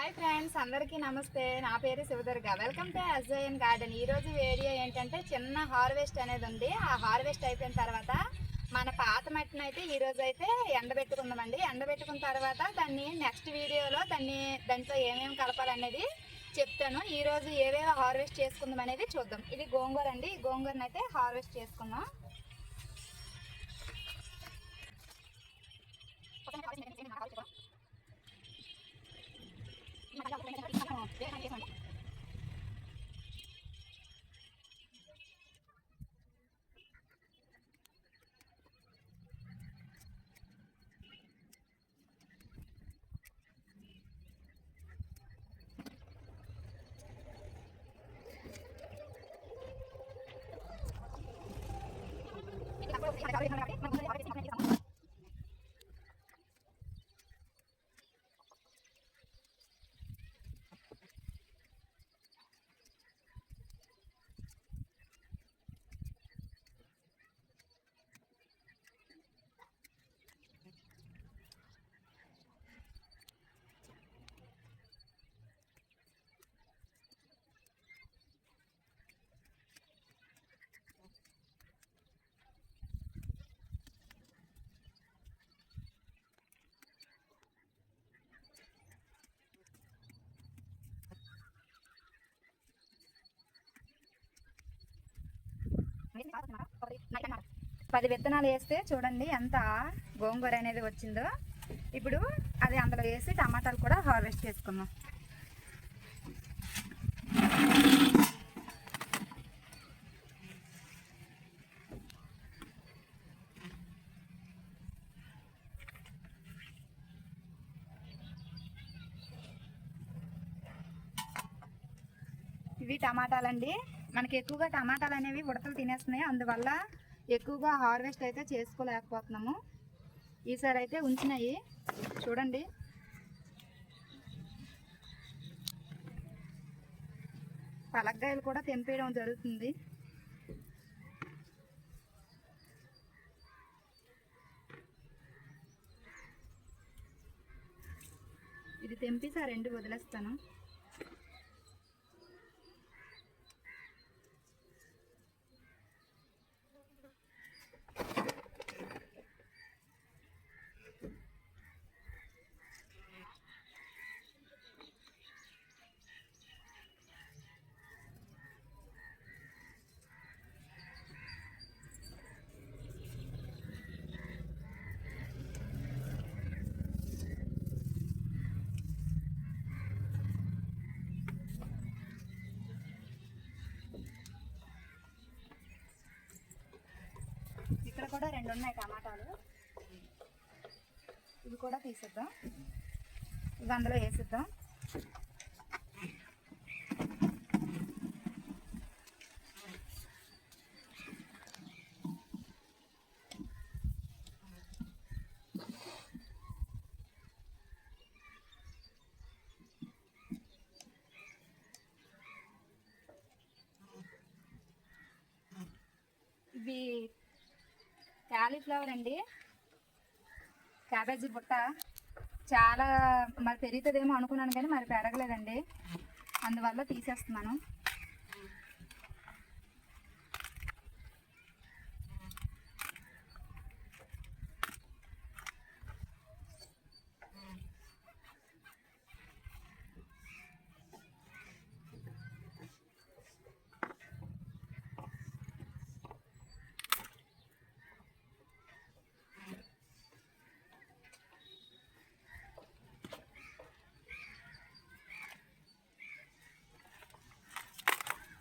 Hi friends అందరికీ నమస్తే. నా పేరు Shivadurga. Welcome to Ajayan garden ఈ రోజు వీడియో ఏంటంటే చిన్న హార్వెస్ట్ అనేది ఉంది. ఆ హార్వెస్ట్ అయిపోయిన తర్వాత మన పాత మట్టిని అయితే ఈ అయితే ఎండబెట్టుకుందామండి. ఎండబెట్టుకున్న తర్వాత దాన్ని నెక్స్ట్ వీడియోలో దాన్ని దాంట్లో ఏమేమి కలపాలనేది చెప్తాను. ఈరోజు ఏవేవో ఏవేవి హార్వెస్ట్ చేసుకుందాం అనేది చూద్దాం. ఇది గోంగూర అండి. ఈ గోంగూరని అయితే హార్వెస్ట్ చేసుకుందాం. Jadi పది విత్తనాలు వేస్తే చూడండి ఎంత గోంగూర అనేది వచ్చిందో. ఇప్పుడు అది అందులో వేసి టమాటాలు కూడా హార్వెస్ట్ చేసుకుందాం. ఇవి టమాటాలండి. మనకి ఎక్కువగా టమాటాలు అనేవి ఉడతలు తినేస్తున్నాయి. అందువల్ల ఎక్కువగా హార్వెస్ట్ అయితే చేసుకోలేకపోతున్నాము. ఈసారి అయితే ఉంచినాయి. చూడండి. పలగ్గాయలు కూడా తెంపేయడం జరుగుతుంది. ఇది తెంపి సార్ రెండు వదిలేస్తాను ఇక్కడ కూడా రెండు ఉన్నాయి టమాటాలు. ఇవి కూడా తీసేద్దాం. ఇవి అందులో వేసేద్దాం ఇవి కాలీఫ్లవర్ అండి. క్యాబేజీ బుట్ట. చాలా మరి పెరుగుతుందేమో అనుకున్నాను కానీ మరి పెరగలేదండి. అందువల్ల తీసేస్తున్నాను.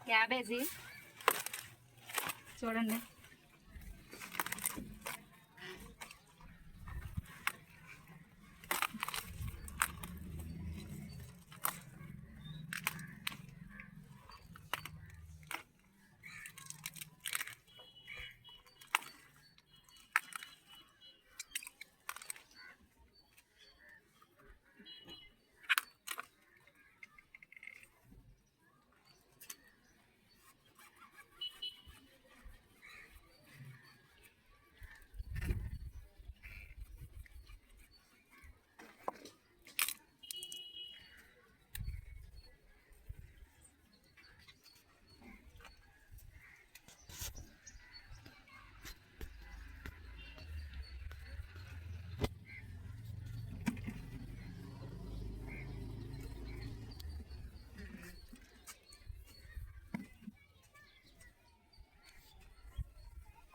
క్యాబేజీ చూడండి.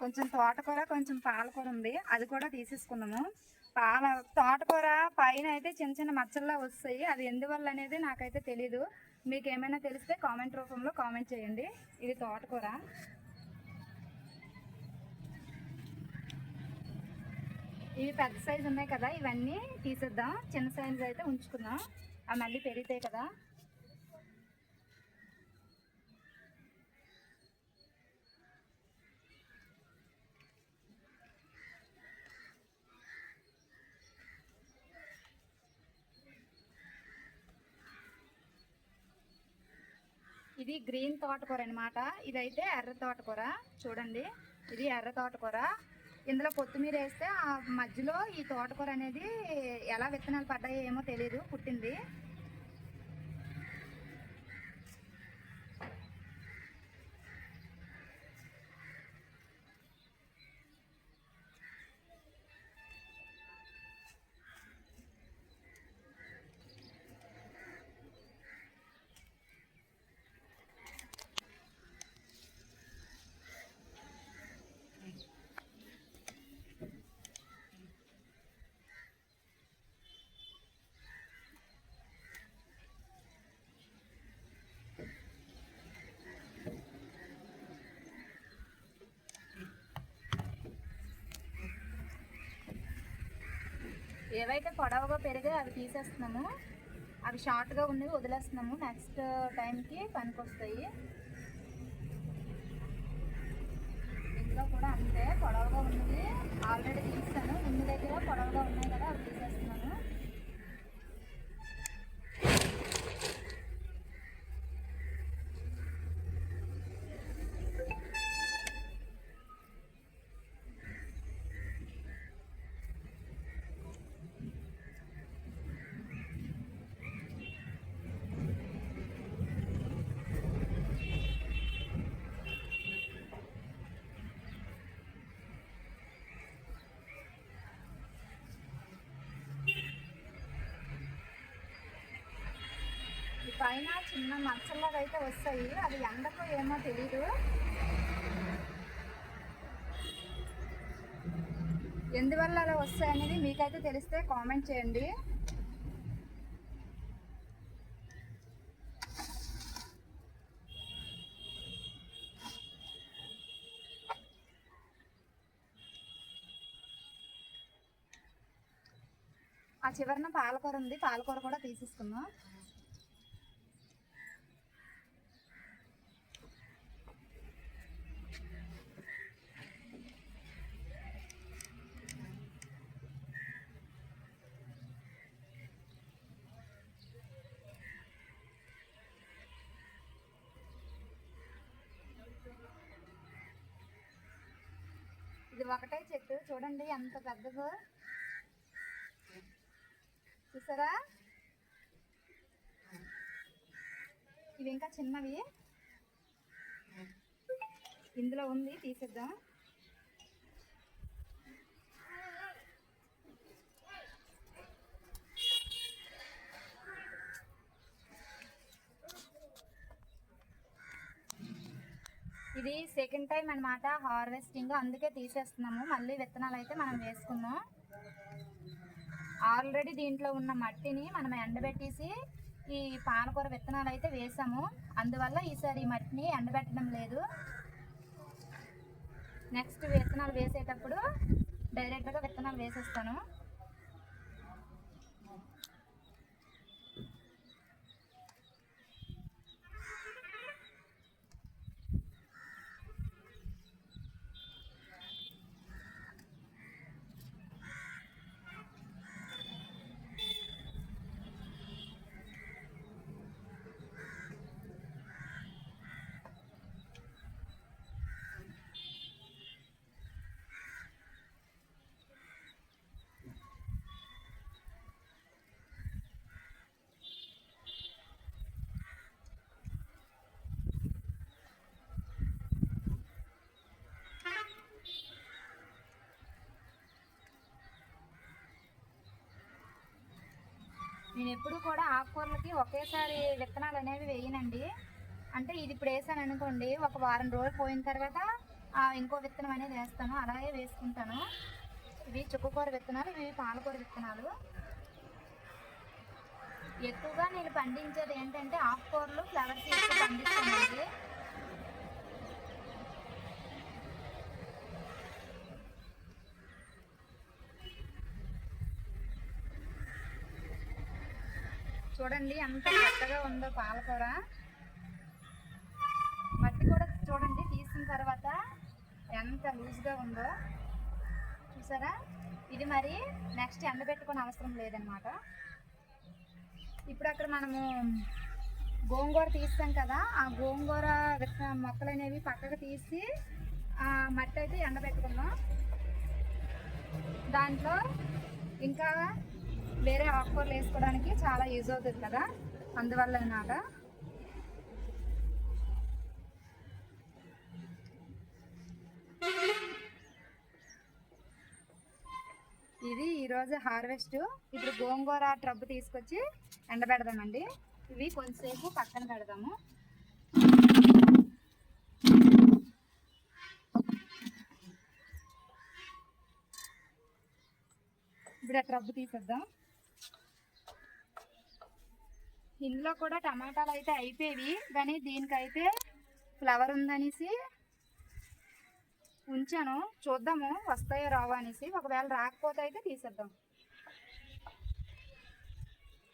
కొంచెం తోటకూర కొంచెం పాలకూర ఉంది. అది కూడా తీసేసుకున్నాము. పాల తోటకూర పైన అయితే చిన్న చిన్న మచ్చల్లా వస్తాయి. అది ఎందువల్ల అనేది నాకైతే తెలీదు. మీకు ఏమైనా తెలిస్తే కామెంట్ రూపంలో కామెంట్ చేయండి. ఇది తోటకూర. ఇవి పెద్ద సైజు ఉన్నాయి కదా ఇవన్నీ తీసేద్దాం. చిన్న సైజు అయితే ఉంచుకుందాం. అవి మళ్ళీ పెరుగుతాయి కదా. ఇది గ్రీన్ తోటకూర అనమాట ఇదైతే ఎర్ర తోటకూర. చూడండి ఇది ఎర్ర తోటకూర. ఇందులో కొత్తిమీర వేస్తే ఆ మధ్యలో ఈ తోటకూర అనేది ఎలా విత్తనాలు పడ్డాయో ఏమో తెలియదు పుట్టింది. ఏవైతే పొడవుగా పెరిగాయో అవి తీసేస్తున్నాము అవి షార్ట్గా ఉన్నవి వదిలేస్తున్నాము. నెక్స్ట్ టైంకి uh, పనికి వస్తాయి కూడా అంతే పొడవుగా ఉన్నది ఆల్రెడీ తీసాను ముందు దగ్గర పొడవుగా ఉన్నాయి కదా అవి తీసేస్తున్నాను ఈ పైన చిన్న మచ్చల్లాగా అయితే వస్తాయి. అది ఎండకు ఏమో తెలీదు. ఎందువల్ల అలా వస్తాయి అనేది మీకైతే తెలిస్తే కామెంట్ చేయండి. ఆ చివరన పాలకూర ఉంది. పాలకూర కూడా తీసేసుకుందాం ఇది ఒకటే చెట్టు చూడండి ఎంత పెద్దదో. చూసారా? ఇవి ఇంకా చిన్నవి. ఇందులో ఉంది తీసేద్దాం. ఇది సెకండ్ టైం అన్నమాట హార్వెస్టింగ్ అందుకే తీసేస్తున్నాము. మళ్ళీ విత్తనాలు అయితే మనం వేసుకున్నాం ఆల్రెడీ దీంట్లో ఉన్న మట్టిని మనం ఎండబెట్టేసి ఈ పాలకూర విత్తనాలు అయితే వేసాము. అందువల్ల ఈసారి ఈ మట్టిని ఎండబెట్టడం లేదు. నెక్స్ట్ విత్తనాలు వేసేటప్పుడు డైరెక్ట్గా విత్తనాలు వేసేస్తాను. నేను ఎప్పుడు కూడా ఆకుకూరలకి ఒకేసారి విత్తనాలు అనేవి వేయనండి. అంటే ఇది ఇప్పుడు వేసాను అనుకోండి ఒక వారం రోజులు పోయిన తర్వాత ఇంకో విత్తనం అనేది వేస్తాను అలాగే వేసుకుంటాను. ఇవి చుక్కకూర విత్తనాలు ఇవి పాలకూర విత్తనాలు. ఎక్కువగా నేను పండించేది ఏంటంటే ఆకుకూరలు ఫ్లవర్ సీడ్స్ పండిస్తానండి. చూడండి ఎంత మెత్తగా ఉందో పాలకూర మట్టి కూడా చూడండి తీసిన తర్వాత ఎంత లూజ్గా ఉందో. చూసారా? ఇది మరి నెక్స్ట్ ఎండబెట్టుకునే అవసరం లేదనమాట ఇప్పుడు అక్కడ మనము గోంగూర తీస్తాం కదా ఆ గోంగూర విత్తన మొక్కలు అనేవి పక్కకు తీసి ఆ మట్టి అయితే ఎండబెట్టుకున్నాం. దాంట్లో ఇంకా వేరే ఆకుకూరలు వేసుకోవడానికి చాలా యూజ్ అవుతుంది కదా? అందువల్ల అన్నమాట ఇది ఈరోజు హార్వెస్ట్. ఇప్పుడు గోంగూర ట్రబ్ తీసుకొచ్చి ఎండబెడదామండి. ఇవి కొంతసేపు పక్కన పెడదాము. ఇప్పుడు ఆ ట్రబ్ తీసేద్దాం. ఇందులో కూడా టమాటాలు అయితే అయిపోయేవి కానీ దీనికైతే ఫ్లవర్ ఉందనేసి ఉంచాను. చూద్దాము వస్తాయో రావా అనేసి. ఒకవేళ రాకపోతే అయితే తీసేద్దాం.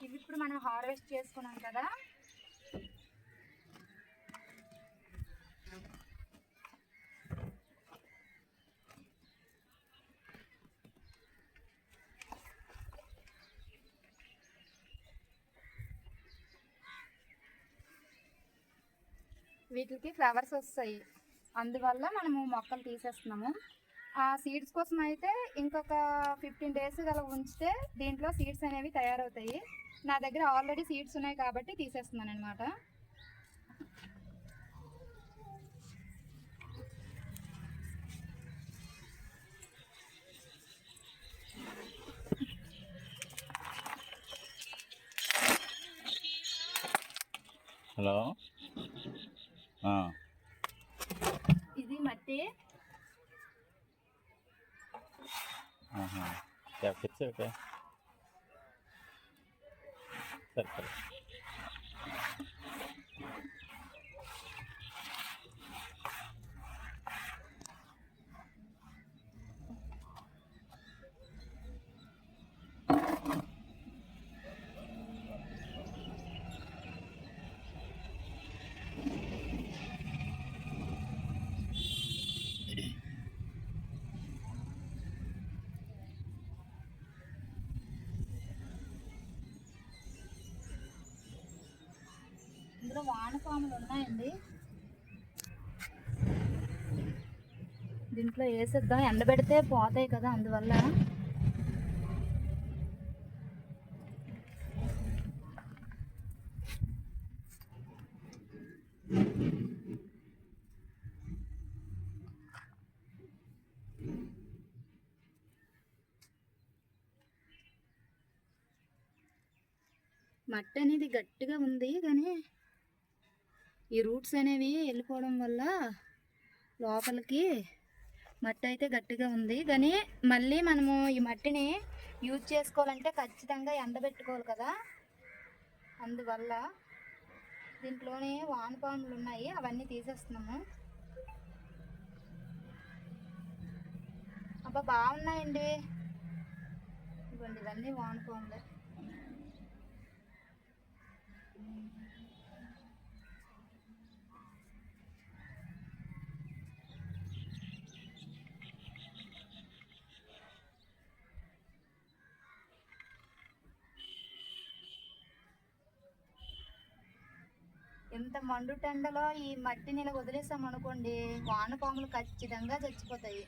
ఇవి ఇప్పుడు మనం హార్వెస్ట్ చేసుకున్నాం కదా. వీటికి ఫ్లవర్స్ వస్తాయి. అందువల్ల మనము మొక్కలు తీసేస్తున్నాము. ఆ సీడ్స్ కోసం అయితే ఇంకొక ఫిఫ్టీన్ డేస్ గల ఉంచితే దీంట్లో సీడ్స్ అనేవి తయారవుతాయి. నా దగ్గర ఆల్రెడీ సీడ్స్ ఉన్నాయి కాబట్టి తీసేస్తున్నాను అనమాట హలో ఇది మట్టి ఆహా. क्या फिर से क्या सर सर ఇందులో వానపాములు ఉన్నాయండి. దీంట్లో వేసేద్దాం. ఎండబెడితే పోతాయి కదా అందువల్ల. మట్టి అనేది గట్టిగా ఉంది కానీ ఈ రూట్స్ అనేవి వెళ్ళిపోవడం వల్ల లోపలికి మట్టి అయితే గట్టిగా ఉంది. కానీ మళ్ళీ మనము ఈ మట్టిని యూజ్ చేసుకోవాలంటే ఖచ్చితంగా ఎండబెట్టుకోవాలి కదా. అందువల్ల దీంట్లోనే వానపాములు ఉన్నాయి. అవన్నీ తీసేస్తున్నాము. అబ్బా బాగున్నాయండి. ఇవ్వండి ఇవన్నీ వానపాములే ఎంత మండుటెండలో ఈ మట్టిని ఇలా వదిలేసాం అనుకోండి వానపాములు ఖచ్చితంగా చచ్చిపోతాయి.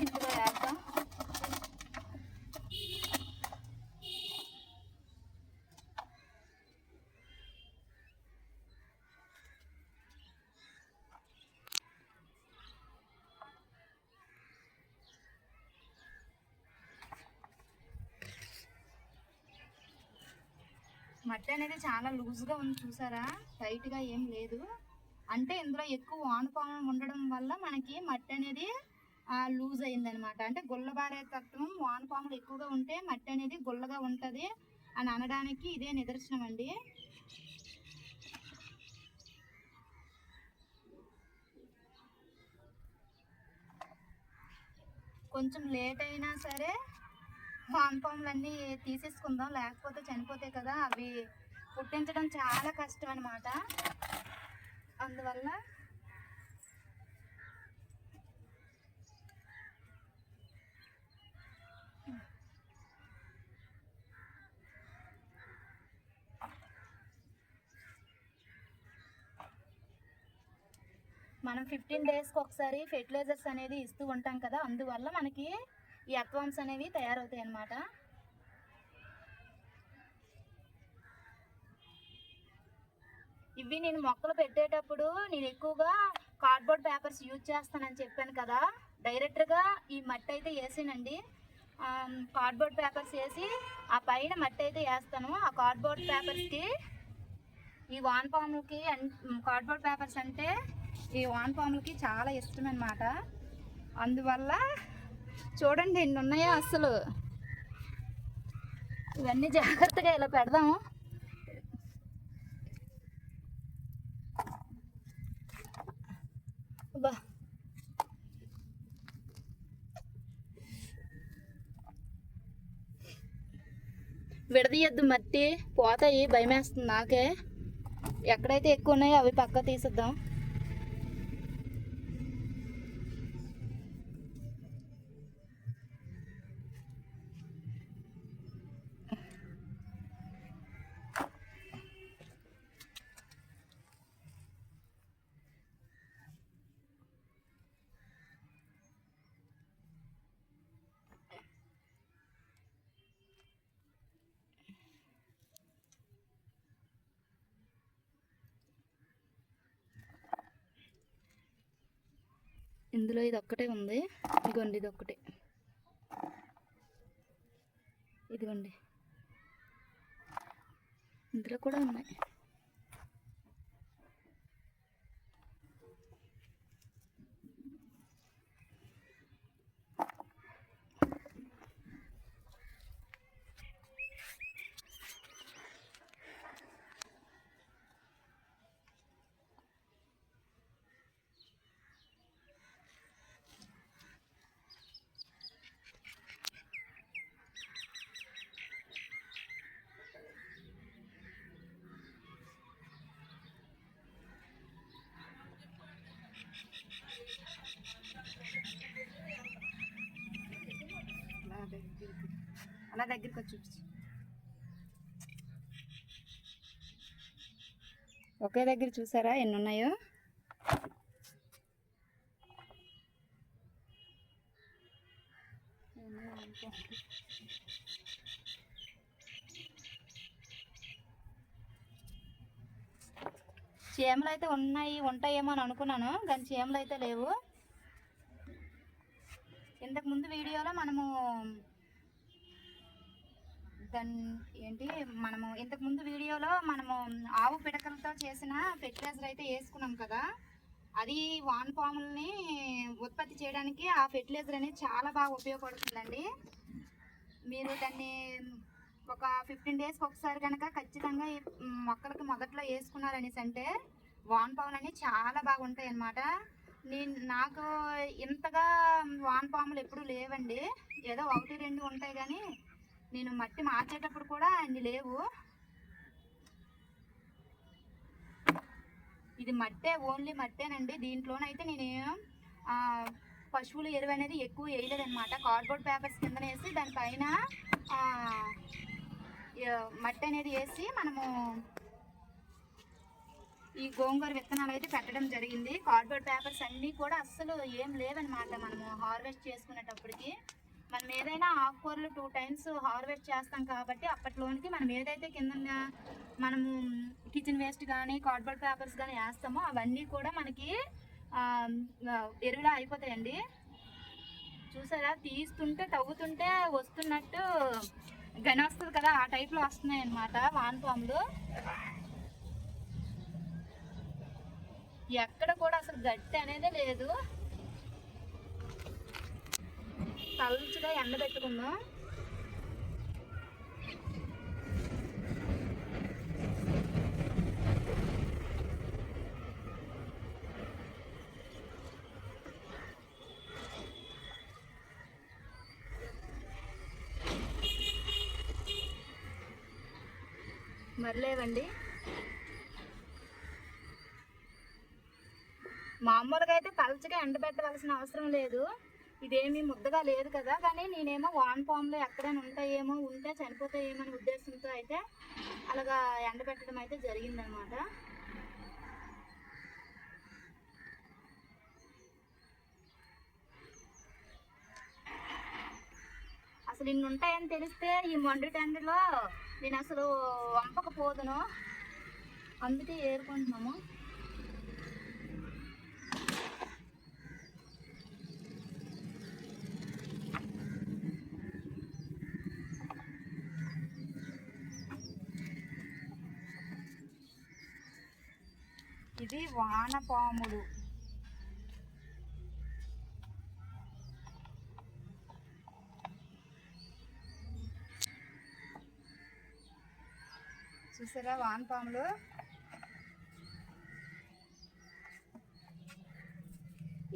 ఇందులో మట్టి అనేది చాలా లూజ్గా ఉంది చూసారా? టైట్గా ఏం లేదు. అంటే ఇందులో ఎక్కువ వానపాము ఉండడం వల్ల మనకి మట్టి అనేది లూజ్ అయిందనమాట అంటే గుల్లబారే తత్వం వానపాములు ఎక్కువగా ఉంటే మట్టి అనేది గుల్లగా ఉంటుంది అని అనడానికి ఇదే నిదర్శనం అండి. కొంచెం లేట్ అయినా సరే వానపాములన్నీ తీసేసుకుందాం. లేకపోతే చనిపోతాయి కదా అవి పుట్టించడం చాలా కష్టం అనమాట అందువల్ల మనం ఫిఫ్టీన్ డేస్కి ఒకసారి ఫెర్టిలైజర్స్ అనేది ఇస్తూ ఉంటాం కదా. అందువల్ల మనకి ఈ అక్వామ్స్ అనేవి తయారవుతాయి అన్నమాట. ఇవి నేను మొక్కలు పెట్టేటప్పుడు నేను ఎక్కువగా కార్డ్బోర్డ్ పేపర్స్ యూజ్ చేస్తానని చెప్పాను కదా. డైరెక్ట్గా ఈ మట్టి అయితే వేసానండి. కార్డ్బోర్డ్ పేపర్స్ వేసి ఆ పైన మట్టి అయితే వేస్తాను. ఆ కార్డ్బోర్డ్ పేపర్స్కి ఈ వాన్ పాములకి కార్డ్బోర్డ్ పేపర్స్ అంటే ఈ వాన్పాములకి చాలా ఇష్టం అనమాట అందువల్ల చూడండి ఎన్ని ఉన్నాయో అసలు. ఇవన్నీ జాగ్రత్తగా ఇలా పెడదాము. బా విడదీయద్దు మట్టి పోతాయి భయమేస్తుంది నాకే. ఎక్కడైతే ఎక్కువ ఉన్నాయో అవి పక్క తీసిద్దాం. ఇందులో ఇది ఒక్కటే ఉంది. ఇదిగోండి ఇది ఒక్కటే ఇదిగోండి. ఇందులో కూడా ఉన్నాయి అలా దగ్గరికి అలా దగ్గరికి వచ్చి చూపించు. ఒకే దగ్గర చూసారా ఎన్ని ఉన్నాయో చీమలు అయితే ఉన్నాయి ఉంటాయేమో అని అనుకున్నాను కానీ చీమలు అయితే లేవు. ఇంతకు ముందు వీడియోలో మనము దాని ఏంటి మనము ఇంతకు ముందు వీడియోలో మనము ఆవు పిడకలతో చేసిన ఫెర్టిలైజర్ అయితే వేసుకున్నాం కదా అది వాన్ పాముల్ని ఉత్పత్తి చేయడానికి ఆ ఫెర్టిలైజర్ అనేది చాలా బాగా ఉపయోగపడుతుందండి. మీరు దాన్ని ఒక ఫిఫ్టీన్ డేస్కి ఒకసారి కనుక ఖచ్చితంగా ఈ మొక్కలకి మొదట్లో వేసుకున్నారనేసి అంటే వాన్ పాములు అనేవి చాలా బాగుంటాయి అన్నమాట నేను నాకు ఇంతగా వాన్ పాములు ఎప్పుడు లేవండి ఏదో ఒకటి రెండు ఉంటాయి కానీ నేను మట్టి మార్చేటప్పుడు కూడా అన్ని లేవు. ఇది మట్టే ఓన్లీ మట్టేనండి. దీంట్లోనైతే నేను పశువుల ఎరువు అనేది ఎక్కువ వేయలేదనమాట కార్డ్బోర్డ్ పేపర్స్ కింద వేసి దానిపైన మట్టి అనేది వేసి మనము ఈ గోంగూర విత్తనాలు అయితే పెట్టడం జరిగింది. కార్డ్బోర్డ్ పేపర్స్ అన్నీ కూడా అస్సలు ఏం లేవన్నమాట మనము హార్వెస్ట్ చేసుకునేటప్పటికి. మనం ఏదైనా ఆకుకూరలు టూ టైమ్స్ హార్వెస్ట్ చేస్తాం కాబట్టి అప్పట్లోనికి మనం ఏదైతే కింద మనము కిచెన్ వేస్ట్ కానీ కార్డ్బోర్డ్ పేపర్స్ కానీ వేస్తామో అవన్నీ కూడా మనకి ఎరువులా అయిపోతాయండి. చూసారా? తీస్తుంటే తవ్వుతుంటే వస్తున్నట్టు గని వస్తుంది కదా? ఆ టైప్లో వస్తున్నాయి అన్నమాట వానపాములు ఎక్కడ కూడా అసలు గట్టి అనేది లేదు. పల్చగా ఎండబెట్టుకుందాం మరి లేవండి. మామూలుగా అయితే పలచగా ఎండబెట్టవలసిన అవసరం లేదు. ఇదేమీ ముద్దగా లేదు కదా. కానీ నేనేమో వాన్ ఫామ్లో ఎక్కడైనా ఉంటాయేమో ఉంటే చనిపోతాయేమో అనే ఉద్దేశంతో అయితే అలాగా ఎండబెట్టడం అయితే జరిగిందనమాట. అసలు ఇన్ని ఉంటాయని తెలిస్తే ఈ మొండి టెండలో నేను అసలు వంపకపోదును. అందుకే ఏరుకుంటున్నాము. ఇది వానపాముడు. చూసారా వానపాములు?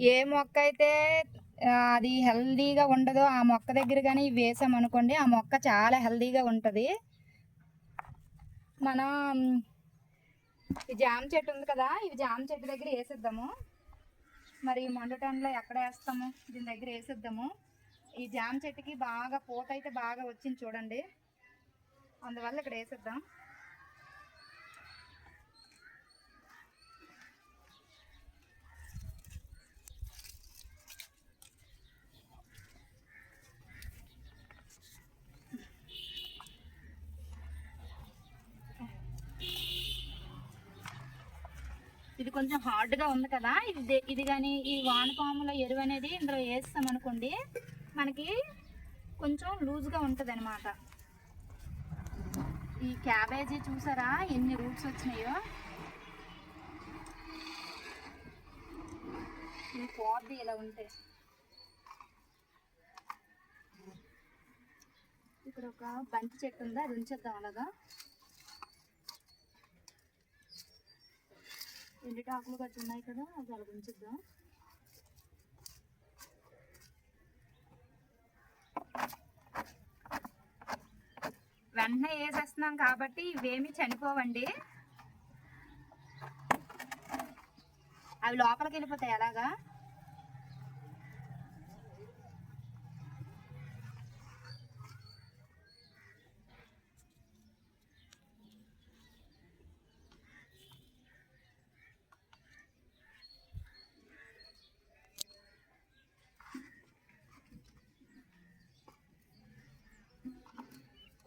ఏ మొక్క అయితే అది హెల్దీగా ఉండదో ఆ మొక్క దగ్గర కానీ ఇవి వేసాం అనుకోండి ఆ మొక్క చాలా హెల్దీగా ఉంటుంది. మనం ఈ జామ చెట్టు ఉంది కదా ఇవి జామ చెట్టు దగ్గర వేసేద్దాము. మరి ఈ మొండటంలో ఎక్కడ వేస్తాము? దీని దగ్గర వేసేద్దాము. ఈ జామ చెట్టుకి బాగా పూత అయితే బాగా వచ్చింది చూడండి. అందువల్ల ఇక్కడ వేసేద్దాం. కొంచెం కొంచెం హార్డ్గా ఉంది కదా. ఇది ఇది కానీ ఈ వానపాముల ఎరువు అనేది ఇందులో వేస్తాం అనుకోండి మనకి కొంచెం లూజ్గా ఉంటుంది అనమాట ఈ క్యాబేజీ చూసారా? ఎన్ని రూట్స్ వచ్చినాయో? ఈ పోద్ది ఇలా ఉంటే. ఇక్కడ ఒక బంతి చెట్టు ఉంది అది ఉంచేద్దాం అలాగా. ఎండిటాకులు గట్టి ఉన్నాయి కదా అది అలా వెంటనే వేసేస్తున్నాం కాబట్టి ఇవేమి చనిపోవండి. అవి లోపలికి వెళ్ళిపోతాయి అలాగా?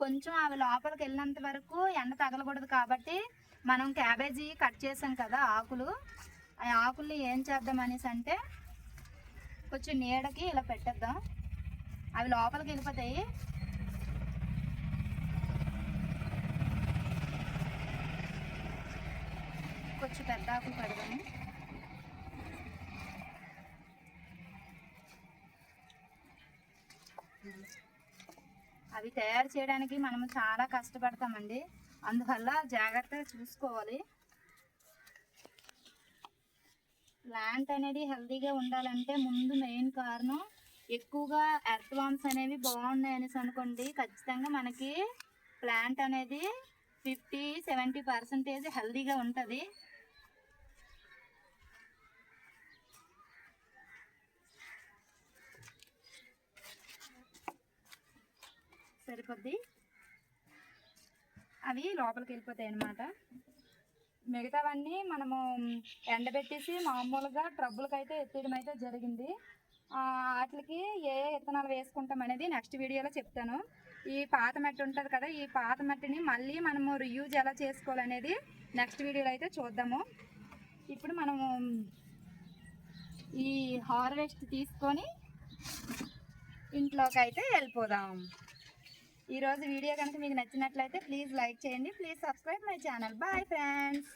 కొంచెం అవి లోపలికి వెళ్ళినంత వరకు ఎండ తగలకూడదు కాబట్టి మనం క్యాబేజీ కట్ చేసాం కదా ఆకులు. ఆ ఆకుల్ని ఏం చేద్దాం అనేసి అంటే కొంచెం నీడకి ఇలా పెట్టేద్దాం. అవి లోపలికి వెళ్ళిపోతాయి. కొంచెం పెద్ద ఆకులు పెడదాము. అవి తయారు చేయడానికి మనం చాలా కష్టపడతామండి. అందువల్ల జాగ్రత్తగా చూసుకోవాలి. ప్లాంట్ అనేది హెల్తీగా ఉండాలంటే ముందు మెయిన్ కారణం ఎక్కువగా ఎర్త్ వామ్స్ అనేవి బాగున్నాయి అనేసి అనుకోండి ఖచ్చితంగా మనకి ప్లాంట్ అనేది ఫిఫ్టీ సెవెంటీ పర్సెంటేజ్ హెల్తీగా ఉంటుంది. సరిపోద్ది. అవి లోపలికి వెళ్ళిపోతాయి అన్నమాట. మిగతావన్నీ మనము ఎండబెట్టేసి మామూలుగా ట్రబ్బులకి అయితే ఎత్తేయడం అయితే జరిగింది వాటికి ఏ ఏ విత్తనాలు వేసుకుంటాం అనేది నెక్స్ట్ వీడియోలో చెప్తాను. ఈ పాత మట్టి ఉంటుంది కదా ఈ పాత మట్టిని మళ్ళీ మనము రియూజ్ ఎలా చేసుకోవాలనేది నెక్స్ట్ వీడియోలో అయితే చూద్దాము. ఇప్పుడు మనము ఈ హార్వెస్ట్ తీసుకొని ఇంట్లోకి అయితే వెళ్ళిపోదాం. ఈరోజు వీడియో కనుక మీకు నచ్చినట్లయితే ప్లీజ్ లైక్ చేయండి. Please subscribe my channel. Bye friends.